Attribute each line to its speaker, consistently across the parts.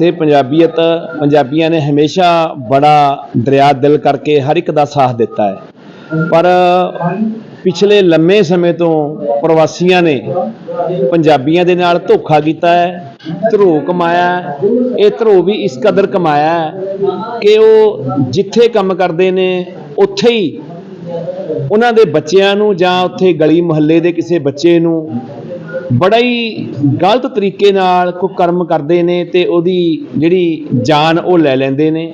Speaker 1: ਤੇ ਪੰਜਾਬੀਅਤ, ਪੰਜਾਬੀਆਂ ਨੇ ਹਮੇਸ਼ਾ ਬੜਾ ਦਰਿਆ ਦਿਲ ਕਰਕੇ ਹਰ ਇੱਕ ਦਾ ਸਾਥ ਦਿੱਤਾ ਹੈ। ਪਰ ਪਿਛਲੇ ਲੰਮੇ ਸਮੇਂ ਤੋਂ ਪ੍ਰਵਾਸੀਆਂ ਨੇ ਪੰਜਾਬੀਆਂ ਦੇ ਨਾਲ ਧੋਖਾ ਕੀਤਾ ਹੈ ਧਰੋ ਕਮਾਇਆ ਇਹ ਧਰੋ ਵੀ ਇਸ ਕਦਰ ਕਮਾਇਆ ਕਿ ਉਹ ਜਿੱਥੇ ਕੰਮ ਕਰਦੇ ਨੇ, ਉੱਥੇ ਹੀ ਉਹਨਾਂ ਦੇ ਬੱਚਿਆਂ ਨੂੰ ਜਾਂ ਉੱਥੇ ਗਲੀ ਮੁਹੱਲੇ ਦੇ ਕਿਸੇ ਬੱਚੇ ਨੂੰ ਬੜਾ ਹੀ ਗਲਤ ਤਰੀਕੇ ਨਾਲ ਕੋਈ ਕਰਮ ਕਰਦੇ ਨੇ ਅਤੇ ਉਹਦੀ ਜਿਹੜੀ ਜਾਨ ਉਹ ਲੈ ਲੈਂਦੇ ਨੇ।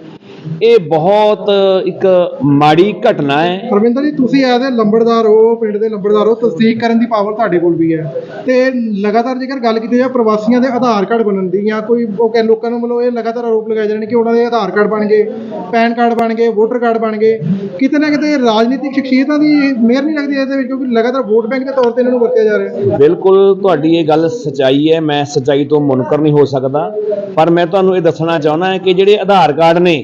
Speaker 1: ਇਹ ਬਹੁਤ ਇੱਕ ਮਾੜੀ ਘਟਨਾ ਹੈ।
Speaker 2: ਪਰਵਿੰਦਰ ਜੀ ਤੁਸੀਂ ਐਜ਼ ਅ ਲੰਬੜਦਾਰ ਹੋ ਪਿੰਡ ਦੇ ਲੰਬੜਦਾਰ ਹੋ ਤਸਦੀਕ ਕਰਨ ਦੀ ਪਾਵਰ ਤੁਹਾਡੇ ਕੋਲ ਵੀ ਹੈ। ਤੇ ਲਗਾਤਾਰ ਜੇਕਰ ਗੱਲ ਕੀਤੀ ਜਾਏ ਪ੍ਰਵਾਸੀਆਂ ਦੇ ਆਧਾਰ ਕਾਰਡ ਬਣਨ ਦੀ ਜਾਂ ਕੋਈ ਉਹ ਕਹਿ ਲੋਕਾਂ ਨੂੰ ਮਤਲਬ ਇਹ ਲਗਾਤਾਰ ਆਰੋਪ ਲਗਾਏ ਜਾਂਦੇ ਨੇ ਕਿ ਉਹਨਾਂ ਦੇ ਆਧਾਰ ਕਾਰਡ ਬਣ ਗਏ ਪੈਨ ਕਾਰਡ ਬਣ ਗਏ ਵੋਟਰ ਕਾਰਡ ਬਣ ਗਏ। ਕਿਤੇ ਨਾ ਕਿਤੇ ਰਾਜਨੀਤਿਕ ਸ਼ਖਸੀਅਤਾਂ ਦੀ ਮਿਹਰ ਨਹੀਂ ਲੱਗਦੀ ਇਹਦੇ ਵਿੱਚ ਕਿਉਂਕਿ ਲਗਾਤਾਰ ਵੋਟ ਬੈਂਕ ਦੇ ਤੌਰ ਤੇ ਇਹਨਾਂ ਨੂੰ ਵਰਤਿਆ ਜਾ ਰਿਹਾ ਹੈ।
Speaker 1: ਬਿਲਕੁਲ ਤੁਹਾਡੀ ਇਹ ਗੱਲ ਸਚਾਈ ਹੈ ਮੈਂ ਸਚਾਈ ਤੋਂ ਮੁਨਕਰ ਨਹੀਂ ਹੋ ਸਕਦਾ। ਪਰ ਮੈਂ ਤੁਹਾਨੂੰ ਇਹ ਦੱਸਣਾ ਚਾਹੁੰਦਾ ਹਾਂ ਕਿ ਜਿਹੜੇ ਆਧਾਰ ਕਾਰਡ ਨੇ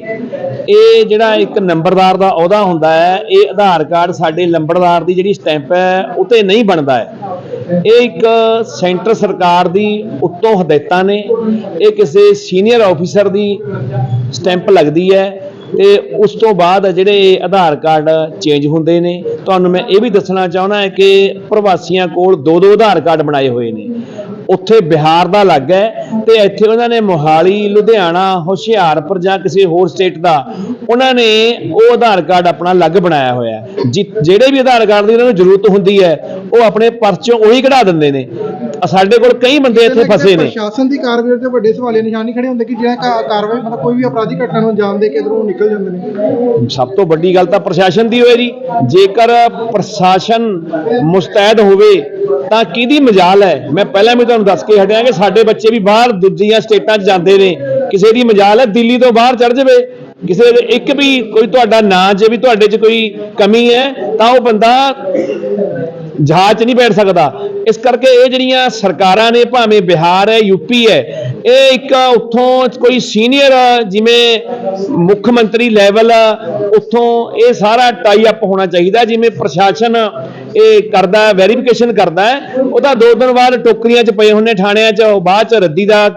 Speaker 1: ਇਹ ਜਿਹੜਾ ਇੱਕ ਨੰਬਰਦਾਰ ਦਾ ਅਹੁਦਾ ਹੁੰਦਾ ਹੈ, ਇਹ ਆਧਾਰ ਕਾਰਡ ਸਾਡੇ ਲੰਬੜਦਾਰ ਦੀ ਜਿਹੜੀ ਸਟੈਂਪ ਹੈ, ਉਤੇ ਨਹੀਂ ਬਣਦਾ ਹੈ। ਇਹ ਇੱਕ ਸੈਂਟਰ ਸਰਕਾਰ ਦੀ ਉੱਤੋਂ ਹਦਾਇਤਾਂ ਨੇ। ਇਹ ਕਿਸੇ ਸੀਨੀਅਰ ਆਫੀਸਰ ਦੀ ਸਟੈਂਪ ਲੱਗਦੀ ਹੈ ਤੇ ਉਸ ਤੋਂ ਬਾਅਦ ਜਿਹੜੇ ਇਹ ਆਧਾਰ ਕਾਰਡ ਚੇਂਜ ਹੁੰਦੇ ਨੇ। ਤੁਹਾਨੂੰ ਮੈਂ ਇਹ ਵੀ ਦੱਸਣਾ ਚਾਹੁੰਦਾ ਹੈ ਕਿ ਪ੍ਰਵਾਸੀਆਂ ਕੋਲ ਦੋ ਦੋ ਆਧਾਰ ਕਾਰਡ ਬਣਾਏ ਹੋਏ ਨੇ। ਉੱਥੇ ਬਿਹਾਰ ਦਾ ਅਲੱਗ ਹੈ ਤੇ ਇੱਥੇ ਉਹਨਾਂ ਨੇ ਮੋਹਾਲੀ, ਲੁਧਿਆਣਾ, ਹੁਸ਼ਿਆਰਪੁਰ ਜਾਂ ਕਿਸੇ ਹੋਰ ਸਟੇਟ ਦਾ ਉਹਨਾਂ ਨੇ ਉਹ ਆਧਾਰ ਕਾਰਡ ਆਪਣਾ ਅਲੱਗ ਬਣਾਇਆ ਹੋਇਆ ਜਿ- ਜਿਹੜੇ ਵੀ ਆਧਾਰ ਕਾਰਡ ਦੀ ਉਹਨਾਂ ਨੂੰ ਜ਼ਰੂਰਤ ਹੁੰਦੀ ਹੈ, ਉਹ ਆਪਣੇ ਪਰਚੋਂ ਉਹੀ ਕਢਾ ਦਿੰਦੇ ਨੇ। ਸਾਡੇ ਕੋਲ ਕਈ ਬੰਦੇ ਇੱਥੇ ਫਸੇ ਨੇ।
Speaker 2: ਪ੍ਰਸ਼ਾਸਨ ਦੀ ਕਾਰਵਾਈ ਤੇ ਵੱਡੇ ਸਵਾਲੀਆ ਨਿਸ਼ਾਨ ਨਹੀਂ ਖੜੇ ਹੁੰਦੇ ਕਿ ਜਿਹੜਾ ਕਾ- ਕਾਰਵਾਈ ਮਤਲਬ ਕੋਈ ਵੀ ਅਪਰਾਧੀ ਘਟਨਾ ਨੂੰ ਅੰਜਾਮ ਦੇ ਕੇ ਇਧਰੋਂ ਨਿਕਲ ਜਾਂਦੇ ਨੇ।
Speaker 1: ਸਭ ਤੋਂ ਵੱਡੀ ਗੱਲ ਤਾਂ ਪ੍ਰਸ਼ਾਸਨ ਦੀ ਹੋਏ ਜੀ। ਜੇਕਰ ਪ੍ਰਸ਼ਾਸਨ ਮੁਸਤੈਦ ਹੋਵੇ ਤਾਂ ਕਿਹਦੀ ਮਜਾਲ ਹੈ? ਮੈਂ ਪਹਿਲਾਂ ਵੀ ਤੁਹਾਨੂੰ ਦੱਸ ਕੇ ਹਟਿਆ ਕਿ ਸਾਡੇ ਬੱਚੇ ਵੀ ਬਾਹਰ ਦੂਜੀਆਂ ਸਟੇਟਾਂ 'ਚ ਜਾਂਦੇ ਨੇ। ਕਿਸੇ ਦੀ ਮਜਾਲ ਹੈ ਦਿੱਲੀ ਤੋਂ ਬਾਹਰ ਚੜ ਜਾਵੇ। ਕਿਸੇ ਦੇ ਇੱਕ ਵੀ ਕੋਈ ਤੁਹਾਡਾ ਨਾਂ ਜੇ ਵੀ ਤੁਹਾਡੇ 'ਚ ਕੋਈ ਕਮੀ ਹੈ ਤਾਂ ਉਹ ਬੰਦਾ ਜਹਾਜ਼ 'ਚ ਨਹੀਂ ਬੈਠ ਸਕਦਾ। ਇਸ ਕਰਕੇ ਇਹ ਜਿਹੜੀਆਂ ਸਰਕਾਰਾਂ ਨੇ, ਭਾਵੇਂ ਬਿਹਾਰ ਹੈ ਯੂਪੀ ਹੈ, ਇਹ ਇੱਕ ਉੱਥੋਂ ਕੋਈ ਸੀਨੀਅਰ, ਜਿਵੇਂ ਮੁੱਖ ਮੰਤਰੀ ਲੈਵਲ ਉੱਥੋਂ ਇਹ ਸਾਰਾ ਟਾਈ ਅਪ ਹੋਣਾ ਚਾਹੀਦਾ, ਜਿਵੇਂ ਪ੍ਰਸ਼ਾਸਨ ਇਹ ਕਰਦਾ ਵੈਰੀਫਿਕੇਸ਼ਨ ਕਰਦਾ ਹੈ। ਉਹਦਾ ਦੋ ਦਿਨ ਬਾਅਦ ਟੋਕਰੀਆਂ 'ਚ ਪਏ ਹੁੰਨੇ ਥਾਣਿਆਂ 'ਚ ਬਾਅਦ 'ਚ ਰੱਦੀ ਦਾ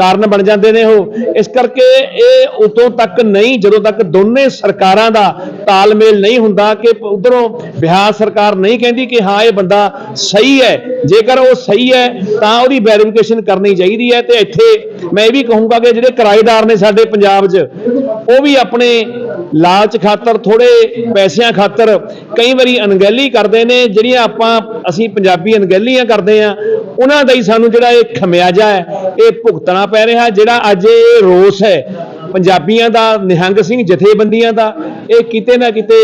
Speaker 1: ਕਾਰਨ ਬਣ ਜਾਂਦੇ ਨੇ ਉਹ। ਇਸ ਕਰਕੇ ਇਹ ਉਦੋਂ ਤੱਕ ਨਹੀਂ, ਜਦੋਂ ਤੱਕ ਦੋਨੇ ਸਰਕਾਰਾਂ ਦਾ ਤਾਲਮੇਲ ਨਹੀਂ ਹੁੰਦਾ ਕਿ ਉਧਰੋਂ ਬਿਹਾਰ ਸਰਕਾਰ ਨਹੀਂ ਕਹਿੰਦੀ ਕਿ ਹਾਂ, ਇਹ ਬੰਦਾ ਸਹੀ ਹੈ। ਜੇਕਰ ਉਹ ਸਹੀ ਹੈ, ਤਾਂ ਉਹਦੀ ਵੈਰੀਫਿਕੇਸ਼ਨ ਕਰਨੀ ਚਾਹੀਦੀ ਹੈ ਤੇ ਇੱਥੇ ਮੈਂ ਇਹ ਵੀ ਕਹੂੰਗਾ ਕਿ ਜਿਹੜੇ ਕਿਰਾਏਦਾਰ ਨੇ ਸਾਡੇ ਪੰਜਾਬ 'ਚ, ਉਹ ਵੀ ਆਪਣੇ ਲਾਲਚ ਖਾਤਰ ਥੋੜੇ ਪੈਸਿਆਂ ਖਾਤਰ ਕਈ ਵਾਰੀ ਅਣਗਹਿਲੀ ਕਰਦੇ ਨੇ, ਜਿਹੜੀਆਂ ਆਪਾਂ, ਅਸੀਂ ਪੰਜਾਬੀ ਅਣਗਹਿਲੀਆਂ ਕਰਦੇ ਆ ਉਹਨਾਂ ਦਾ ਹੀ ਸਾਨੂੰ ਜਿਹੜਾ ਇਹ ਖਮਿਆਜਾ ਹੈ। ਇਹ ਭੁਗਤਣਾ ਪੈ ਰਿਹਾ, ਜਿਹੜਾ ਅੱਜ ਇਹ ਰੋਸ ਹੈ, ਪੰਜਾਬੀਆਂ ਦਾ, ਨਿਹੰਗ ਸਿੰਘ ਜਥੇਬੰਦੀਆਂ ਦਾ, ਇਹ ਕਿਤੇ ਨਾ ਕਿਤੇ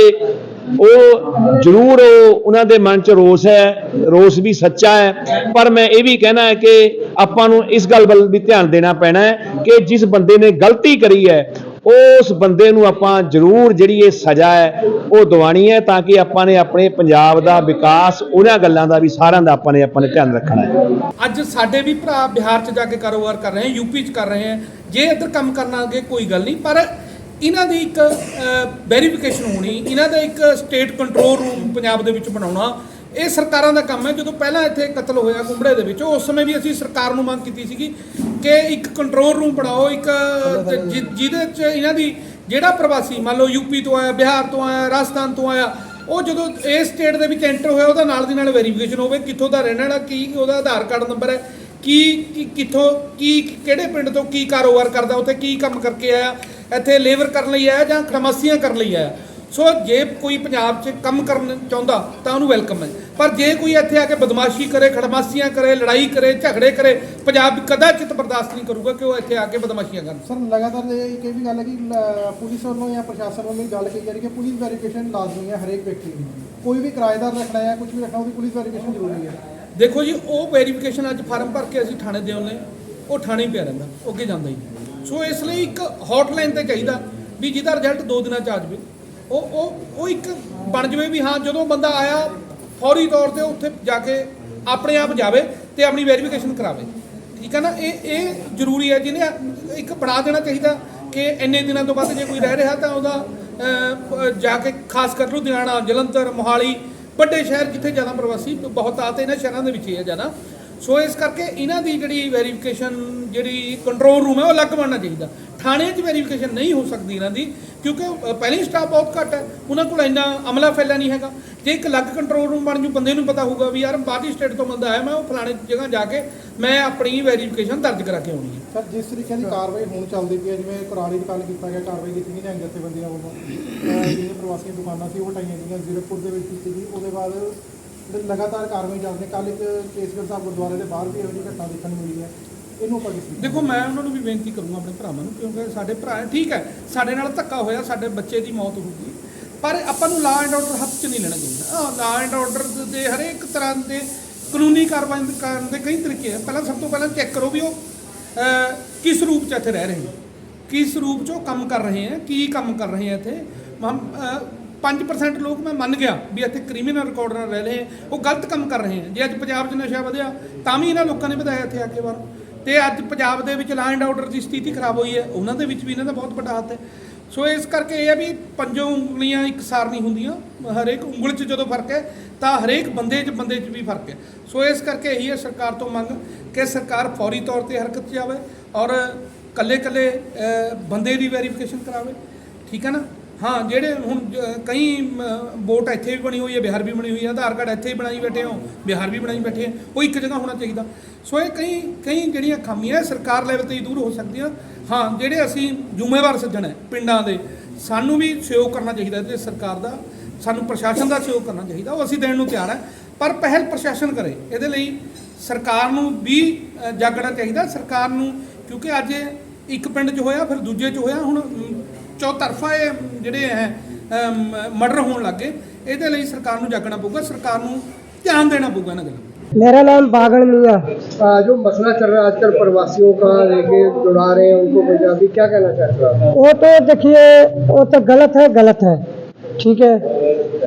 Speaker 1: ਉਹ ਜ਼ਰੂਰ ਉਹਨਾਂ ਦੇ ਮਨ 'ਚ ਰੋਸ ਹੈ, ਰੋਸ ਵੀ ਸੱਚਾ ਹੈ। ਪਰ ਮੈਂ ਇਹ ਵੀ ਕਹਿਣਾ ਹੈ ਕਿ ਆਪਾਂ ਨੂੰ ਇਸ ਗੱਲ ਵੱਲ ਵੀ ਧਿਆਨ ਦੇਣਾ ਪੈਣਾ ਹੈ ਕਿ ਜਿਸ ਬੰਦੇ ਨੇ ਗਲਤੀ ਕਰੀ ਹੈ ਉਸ ਬੰਦੇ ਨੂੰ ਆਪਾਂ ਜ਼ਰੂਰ ਜਿਹੜੀ ਇਹ ਸਜ਼ਾ ਹੈ, ਉਹ ਦਿਵਾਣੀ ਹੈ ਤਾਂ ਕਿ ਆਪਾਂ ਨੇ ਆਪਣੇ ਪੰਜਾਬ ਦਾ ਵਿਕਾਸ ਉਹਨਾਂ ਗੱਲਾਂ ਦਾ ਵੀ ਸਾਰਿਆਂ ਦਾ ਆਪਾਂ ਨੇ ਆਪਾਂ ਨੇ ਧਿਆਨ ਰੱਖਣਾ ਹੈ।
Speaker 3: ਅੱਜ ਸਾਡੇ ਵੀ ਭਰਾ ਬਿਹਾਰ 'ਚ ਜਾ ਕੇ ਕਾਰੋਬਾਰ ਕਰ ਰਹੇ ਹੈ ਯੂਪੀ 'ਚ ਕਰ ਰਹੇ ਹੈ। ਜੇ ਇੱਧਰ ਕੰਮ ਕਰਨਾ ਅੱਗੇ ਕੋਈ ਗੱਲ ਨਹੀਂ, ਪਰ ਇਹਨਾਂ ਦੀ ਇੱਕ ਵੈਰੀਫਿਕੇਸ਼ਨ ਹੋਣੀ, ਇਹਨਾਂ ਦਾ ਇੱਕ ਸਟੇਟ ਕੰਟਰੋਲ ਰੂਮ ਪੰਜਾਬ ਦੇ ਵਿੱਚ ਬਣਾਉਣਾ, ਇਹ ਸਰਕਾਰਾਂ ਦਾ ਕੰਮ ਹੈ। ਜਦੋਂ ਪਹਿਲਾਂ ਇੱਥੇ ਕਤਲ ਹੋਇਆ ਕੁੰਬੜੇ ਦੇ ਵਿੱਚ, ਉਸ ਸਮੇਂ ਵੀ ਅਸੀਂ ਸਰਕਾਰ ਨੂੰ ਮੰਗ ਕੀਤੀ ਸੀਗੀ ਕਿ ਇੱਕ ਕੰਟਰੋਲ ਰੂਮ ਬਣਾਓ ਇੱਕ ਜਿ- ਜਿਹਦੇ 'ਚ ਇਹਨਾਂ ਦੀ ਜਿਹੜਾ ਪ੍ਰਵਾਸੀ ਮੰਨ ਲਓ ਯੂਪੀ ਤੋਂ ਆਇਆ ਬਿਹਾਰ ਤੋਂ ਆਇਆ ਰਾਜਸਥਾਨ ਤੋਂ ਆਇਆ ਉਹ ਜਦੋਂ ਇਸ ਸਟੇਟ ਦੇ ਵਿੱਚ ਐਂਟਰ ਹੋਇਆ ਉਹਦਾ ਨਾਲ ਦੀ ਨਾਲ ਵੈਰੀਫਿਕੇਸ਼ਨ ਹੋਵੇ ਕਿੱਥੋਂ ਦਾ ਰਹਿਣ ਵਾਲਾ ਕੀ ਉਹਦਾ ਆਧਾਰ ਕਾਰਡ ਨੰਬਰ ਹੈ ਕੀ ਕੀ ਕਿੱਥੋਂ ਕੀ ਕਿਹੜੇ ਪਿੰਡ ਤੋਂ ਕੀ ਕਾਰੋਬਾਰ ਕਰਦਾ ਉੱਥੇ ਕੀ ਕੰਮ ਕਰਕੇ ਆਇਆ ਇੱਥੇ ਲੇਬਰ ਕਰਨ ਲਈ ਆਇਆ ਜਾਂ ਖੜਮਾਸੀਆਂ ਕਰਨ ਲਈ ਆਇਆ? ਸੋ ਜੇ ਕੋਈ ਪੰਜਾਬ 'ਚ ਕੰਮ ਕਰਨ ਚਾਹੁੰਦਾ ਤਾਂ ਉਹਨੂੰ ਵੈਲਕਮ ਹੈ। ਪਰ ਜੇ ਕੋਈ ਇੱਥੇ ਆ ਕੇ ਬਦਮਾਸ਼ੀ ਕਰੇ ਖੜਮਾਸੀਆਂ ਕਰੇ ਲੜਾਈ ਕਰੇ ਝਗੜੇ ਕਰੇ ਪੰਜਾਬ ਕਦਾਚਿਤ ਬਰਦਾਸ਼ਤ ਨਹੀਂ ਕਰੂਗਾ ਕਿ ਉਹ ਇੱਥੇ ਆ ਕੇ ਬਦਮਾਸ਼ੀਆਂ ਕਰਨ।
Speaker 2: ਸਰ ਲਗਾਤਾਰ ਇਹ ਵੀ ਗੱਲ ਹੈ ਕਿ ਪੁਲਿਸ ਵੱਲੋਂ ਜਾਂ ਪ੍ਰਸ਼ਾਸਨ ਵੱਲੋਂ ਇਹ ਗੱਲ ਕਹੀ ਜਾ ਰਹੀ ਹੈ ਕਿ ਪੁਲਿਸ ਵੈਰੀਫਿਕੇਸ਼ਨ ਲਾਜ਼ਮੀ ਹੈ ਹਰੇਕ ਵਿਅਕਤੀ ਦੀ ਕੋਈ ਵੀ ਕਿਰਾਏਦਾਰ ਰੱਖਣਾ ਹੈ ਕੁਝ ਵੀ ਰੱਖਣਾ ਉਹਦੀ ਪੁਲਿਸ ਵੈਰੀਫਿਕੇਸ਼ਨ ਜ਼ਰੂਰੀ ਹੈ।
Speaker 3: ਦੇਖੋ ਜੀ ਉਹ ਵੈਰੀਫਿਕੇਸ਼ਨ ਅੱਜ ਫਾਰਮ ਭਰ ਕੇ ਅਸੀਂ ਥਾਣੇ ਦੇ ਆਉਂਦੇ ਉਹ ਥਾਣੇ ਹੀ ਪਿਆ ਰਹਿੰਦਾ ਅੱਗੇ ਜਾਂਦਾ ਹੀ। ਸੋ ਇਸ ਲਈ ਇੱਕ ਹੌਟਲਾਈਨ ਤੇ ਚਾਹੀਦਾ ਵੀ ਜਿਹਦਾ ਰਿਜ਼ਲਟ 2 ਦਿਨਾਂ ਚ ਆ ਜਾਵੇ। ਉਹ ਉਹ ਉਹ ਇੱਕ ਬਣ ਜਾਵੇ ਵੀ ਹਾਂ, ਜਦੋਂ ਬੰਦਾ ਆਇਆ ਫੌਰੀ ਤੌਰ ਤੇ ਉੱਥੇ ਜਾ ਕੇ ਆਪਣੇ ਆਪ ਜਾਵੇ ਤੇ ਆਪਣੀ ਵੈਰੀਫਿਕੇਸ਼ਨ ਕਰਾਵੇ। ਠੀਕ ਹੈ ਨਾ? ਇਹ ਇਹ ਜ਼ਰੂਰੀ ਹੈ ਜਿਹਨੇ ਇੱਕ ਬਣਾ ਦੇਣਾ ਚਾਹੀਦਾ ਕਿ ਇੰਨੇ ਦਿਨਾਂ ਤੋਂ ਬਾਅਦ ਜੇ ਕੋਈ ਰਹਿ ਰਿਹਾ ਤਾਂ ਉਹਦਾ ਜਾ ਕੇ ਖਾਸ ਕਰ ਲੁਧਿਆਣਾ, ਜਲੰਧਰ, ਮੋਹਾਲੀ, ਵੱਡੇ ਸ਼ਹਿਰ ਜਿੱਥੇ ਜ਼ਿਆਦਾ ਪ੍ਰਵਾਸੀ ਬਹੁਤ ਆ ਤੇ ਇਹਨਾਂ ਸ਼ਹਿਰਾਂ ਦੇ ਵਿੱਚ ਹੀ ਹੈ ਜਾਣਾ ਸੋ ਇਸ ਕਰਕੇ ਇਹਨਾਂ ਦੀ ਜਿਹੜੀ ਵੈਰੀਫਿਕੇਸ਼ਨ ਜਿਹੜੀ ਕੰਟਰੋਲ ਰੂਮ ਹੈ ਉਹ ਅਲੱਗ ਬਣਨਾ ਚਾਹੀਦਾ। ਥਾਣੇ 'ਚ ਵੈਰੀਫਿਕੇਸ਼ਨ ਨਹੀਂ ਹੋ ਸਕਦੀ ਇਹਨਾਂ ਦੀ ਕਿਉਂਕਿ ਅ, ਪਹਿਲਾਂ ਹੀ ਸਟਾਫ ਬਹੁਤ ਘੱਟ ਹੈ। ਉਹਨਾਂ ਕੋਲ ਇੰਨਾ ਅਮਲਾ ਫੈਲਾ ਨਹੀਂ ਹੈਗਾ। ਜੇ ਇੱਕ ਅਲੱਗ ਕੰਟਰੋਲ ਰੂਮ ਬਣ ਜੂ ਬੰਦੇ ਨੂੰ ਪਤਾ ਹੋਊਗਾ ਵੀ ਯਾਰ ਬਾਹਰਲੀ ਸਟੇਟ ਤੋਂ ਬੰਦਾ ਆਇਆ ਮੈਂ ਉਹ ਫਲਾਣੇ ਜਗ੍ਹਾ ਜਾ ਕੇ ਮੈਂ ਆਪਣੀ ਵੈਰੀਫਿਕੇਸ਼ਨ ਦਰਜ ਕਰਾ ਕੇ ਆਉਣੀ ਹੈ।
Speaker 2: ਸਰ ਜਿਸ ਤਰੀਕੇ ਦੀ ਕਾਰਵਾਈ ਹੁਣ ਚੱਲਦੀ ਪਈ ਹੈ ਜਿਵੇਂ ਕੁਰਾਲੀ ਦੀ ਗੱਲ ਕੀਤਾ ਗਿਆ ਕਾਰਵਾਈ ਕੀਤੀ ਗਈ ਨਿਹੰਗ ਜਥੇਬੰਦੀਆਂ ਵੱਲੋਂ। ਅਹ ਜਿਹੜੀਆਂ ਪ੍ਰਵਾਸੀ ਦੁਕਾਨਾਂ ਸੀ ਉਹ ਹਟਾਈਆਂ ਗਈਆਂ ਜ਼ੀਰਕਪੁਰ ਦੇ ਵਿੱਚ ਕੀਤੀ ਗਈ ਉਹਦੇ ਬਾਅਦ ਲਗਾਤਾਰ ਕਾਰਵਾਈ ਚੱਲਦੀ ਰਹੀ ਕੱਲ ਇੱਕ ਕੇਸਗੜ੍ਹ ਸਾਹਿਬ ਗੁਰਦੁਆਰੇ ਦੇ ਬਾਹਰ ਵੀ ਇਹੋ ਜਿਹੀ ਘਟਨਾ ਦੇਖਣ ਨੂੰ ਮਿਲੀ ਹੈ। ਇਹਨੂੰ ਆਪਾਂ ਕਿਸ
Speaker 3: ਦੇਖੋ ਮੈਂ ਉਹਨਾਂ ਨੂੰ ਵੀ ਬੇਨਤੀ ਕਰੂੰਗਾ ਆਪਣੇ ਭਰਾਵਾਂ ਨੂੰ ਕਿਉਂਕਿ ਸਾਡੇ ਭਰਾ ਠੀਕ ਹੈ ਸਾਡੇ ਨਾਲ ਧੱਕਾ ਹੋਇਆ ਸਾਡੇ ਬੱਚੇ ਦੀ ਮੌਤ ਹੋ ਗਈ। ਪਰ ਆਪਾਂ ਨੂੰ ਲਾ ਐਂਡ ਆਰਡਰ ਹੱਥ 'ਚ ਨਹੀਂ ਲੈਣਾ ਚਾਹੀਦਾ। ਹਾਂ ਲਾ ਐਂਡ ਆਰਡਰ ਦੇ ਹਰੇਕ ਤਰ੍ਹਾਂ ਦੇ ਕਾਨੂੰਨੀ ਕਾਰਵਾਈ ਕਰਨ ਦੇ ਕਈ ਤਰੀਕੇ ਆ। ਪਹਿਲਾਂ ਸਭ ਤੋਂ ਪਹਿਲਾਂ ਚੈੱਕ ਕਰੋ ਵੀ ਉਹ ਕਿਸ ਰੂਪ 'ਚ ਇੱਥੇ ਰਹਿ ਰਹੇ ਨੇ। ਕਿਸ ਰੂਪ 'ਚ ਉਹ ਕੰਮ ਕਰ ਰਹੇ ਆ ਕੀ ਕੰਮ ਕਰ ਰਹੇ ਆ ਇੱਥੇ। ਮਮ, ਅਹ, 5% ਲੋਕ ਮੈਂ ਮੰਨ ਗਿਆ ਵੀ ਇੱਥੇ ਕ੍ਰਿਮੀਨਲ ਰਿਕਾਰਡ ਨਾਲ ਰਹਿ ਰਹੇ ਆ ਉਹ ਗਲਤ ਕੰਮ ਕਰ ਰਹੇ ਆ। ਜੇ ਅੱਜ ਪੰਜਾਬ 'ਚ ਨਸ਼ਾ ਵਧਿਆ ਤਾਂ ਵੀ ਇਹਨਾਂ ਲੋਕਾਂ ਨੇ ਵਧਾਇਆ ਇੱਥੇ ਆ ਕੇ ਬਾਹਰ। ਤੇ ਅੱਜ ਪੰਜਾਬ ਦੇ ਵਿੱਚ ਲਾ ਐਂਡ ਆਰਡਰ ਦੀ ਸਥਿਤੀ ਖਰਾਬ ਹੋਈ ਹੈ। ਉਹਨਾਂ ਦੇ ਵਿੱਚ ਵੀ ਇਹਨਾਂ ਦਾ ਬਹੁਤ ਵੱਡਾ ਹੱਥ ਹੈ। ਸੋ ਇਸ ਕਰਕੇ ਇਹ ਹੈ ਵੀ ਪੰਜੋਂ ਉਂਗਲੀਆਂ ਇਕਸਾਰ ਨਹੀਂ ਹੁੰਦੀਆਂ। ਹਰੇਕ ਉਂਗਲ 'ਚ ਜਦੋਂ ਫ਼ਰਕ ਹੈ, ਤਾਂ ਹਰੇਕ ਬੰਦੇ 'ਚ ਬੰਦੇ 'ਚ ਵੀ ਫ਼ਰਕ ਹੈ। ਸੋ ਇਸ ਕਰਕੇ ਇਹੀ ਹੈ ਸਰਕਾਰ ਤੋਂ ਮੰਗ ਕਿ ਸਰਕਾਰ ਫੌਰੀ ਤੌਰ ਤੇ ਹਰਕਤ 'ਚ ਆਵੇ ਔਰ ਕੱਲੇ ਕੱਲੇ ਬੰਦੇ ਦੀ ਵੈਰੀਫਿਕੇਸ਼ਨ ਕਰਾਵੇ। ਠੀਕ ਹੈ ਨਾ? ਹਾਂ ਜਿਹੜੇ ਹੁਣ ਜ- ਕਈ ਮ, ਵੋਟ ਇੱਥੇ ਵੀ ਬਣੀ ਹੋਈ ਹੈ ਬਿਹਾਰ ਵੀ ਬਣੀ ਹੋਈ ਹੈ ਆਧਾਰ ਕਾਰਡ ਇੱਥੇ ਹੀ ਬਣਾਈ ਬੈਠੇ ਹੋ ਬਿਹਾਰ ਵੀ ਬਣਾਈ ਬੈਠੇ ਹੈ ਉਹ ਇੱਕ ਜਗ੍ਹਾ ਹੋਣਾ ਚਾਹੀਦਾ। ਸੋ ਇਹ ਕਈ ਕਈ ਜਿਹੜੀਆਂ ਖਾਮੀਆਂ ਸਰਕਾਰ ਲੈਵਲ ਤੇ ਹੀ ਦੂਰ ਹੋ ਸਕਦੀਆਂ। ਹਾਂ ਜਿਹੜੇ ਅਸੀਂ ਜ਼ਿੰਮੇਵਾਰ ਸੱਜਣ ਹੈ ਪਿੰਡਾਂ ਦੇ ਸਾਨੂੰ ਵੀ ਸਹਿਯੋਗ ਕਰਨਾ ਚਾਹੀਦਾ ਤੇ ਸਰਕਾਰ ਦਾ ਸਾਨੂੰ ਪ੍ਰਸ਼ਾਸਨ ਦਾ ਸਹਿਯੋਗ ਕਰਨਾ ਚਾਹੀਦਾ ਉਹ ਅਸੀਂ ਦੇਣ ਨੂੰ ਤਿਆਰ ਹੈ। ਪਰ ਪਹਿਲ ਪ੍ਰਸ਼ਾਸਨ ਕਰੇ ਇਹਦੇ ਲਈ ਸਰਕਾਰ ਨੂੰ ਵੀ ਅ, ਜਾਗਣਾ ਚਾਹੀਦਾ ਸਰਕਾਰ ਨੂੰ ਕਿਉਂਕਿ ਅੱਜ ਇੱਕ ਪਿੰਡ 'ਚ ਹੋਇਆ ਫਿਰ ਦੂਜੇ 'ਚ ਹੋਇਆ ਹੁਣ ਅਮ, ਚੌਤਰਫਾ ਇਹ ਜਿਹੜੇ ਹੈ ਮਰਡਰ ਹੋਣ ਲੱਗੇ ਇਹਦੇ ਲਈ ਸਰਕਾਰ ਨੂੰ ਜਾਗਣਾ ਪਊਗਾ ਸਰਕਾਰ ਨੂੰ ਧਿਆਨ ਦੇਣਾ ਪਊਗਾ ਇਹਨਾਂ ਗੱਲਾਂ
Speaker 4: मेरा नाम बागड़ मियाँ
Speaker 2: जो मसला चल रहा है आजकल प्रवासियों का लेके जुड़ा रहे हैं उनको पंजाबी क्या कहना चाहते हो
Speaker 4: वो तो देखिए वो तो गलत है गलत है ठीक है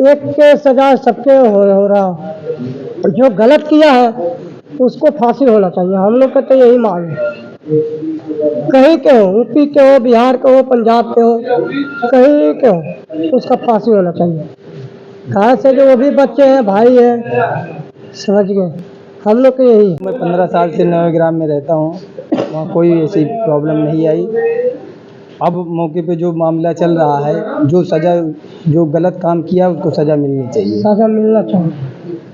Speaker 4: एक के सजा सबके हो, हो रहा जो गलत किया है उसको फांसी होना चाहिए हम लोग का तो यही मांग है कहीं के हो यूपी के हो बिहार के हो पंजाब के हो कहीं के हो उसका फांसी होना चाहिए। कहाँ से जो वो भी बच्चे हैं भाई हैं समझ गए। हम लोग को यही।
Speaker 5: मैं पंद्रह साल से नवे ग्राम में रहता हूँ। वहाँ कोई ऐसी प्रॉब्लम नहीं आई। अब मौके पे जो मामला चल रहा है जो सज़ा जो गलत काम किया उसको सज़ा मिलनी चाहिए।
Speaker 4: सजा मिलना चाहिए।